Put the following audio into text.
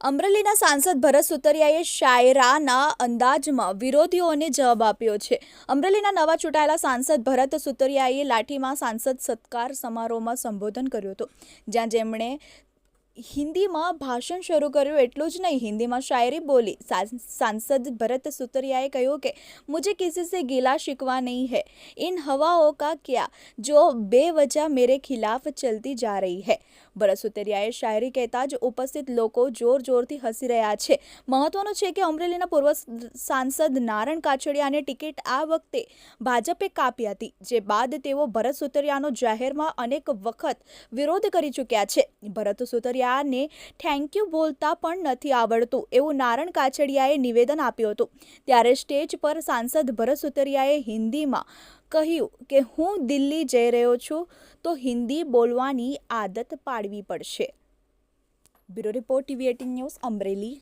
અમરેલીના સાંસદ ભરત સુતરિયાએ શાયરાના અંદાજમાં વિરોધીઓને જવાબ આપ્યો છે. અમરેલીના નવા ચૂંટાયેલા સાંસદ ભરત સુતરિયાએ લાઠીમાં સાંસદ સત્કાર સમારોહમાં સંબોધન કર્યું હતું, જ્યાં જેમણે હિન્દીમાં ભાષણ શરૂ કર્યું એટલું જ નહીં, હિન્દીમાં શાયરી બોલી. સાંસદ ભરત સુતરિયાએ કહ્યું કે, મુજે કિસીસે ગીલા શીખવા નહીં હૈ. ઇન હવાઓ કા ક્યા? જો બે બેવજા મેરે ખિલાફ ચલતી જા રહી હૈ. ભરત સુતરિયાએ શાયરી કહેતા જ ઉપસ્થિત લોકો જોર જોરથી હસી રહ્યા છે. મહત્વનું છે કે અમરેલીના પૂર્વ સાંસદ નારણ કાછડિયાને ટિકિટ આ વખતે ભાજપે કાપી હતી, જે બાદ તેઓ ભરત સુતરિયાનો જાહેરમાં અનેક વખત વિરોધ કરી ચૂક્યા છે. ભરત સુતરિયા સુતરિયાને થેન્ક યુ બોલતા પણ નથી આવડતું. એવું નારણ કાછડિયાએ નિવેદન આપ્યું હતું. ત્યારે સ્ટેજ પર સાંસદ ભરત સુતરિયાએ હિન્દીમાં કહ્યું કે, હું દિલ્હી જઈ રહ્યો છું, તો હિન્દી બોલવાની આદત પાડવી પડશે. Bureau report TV eighteen news Amreli.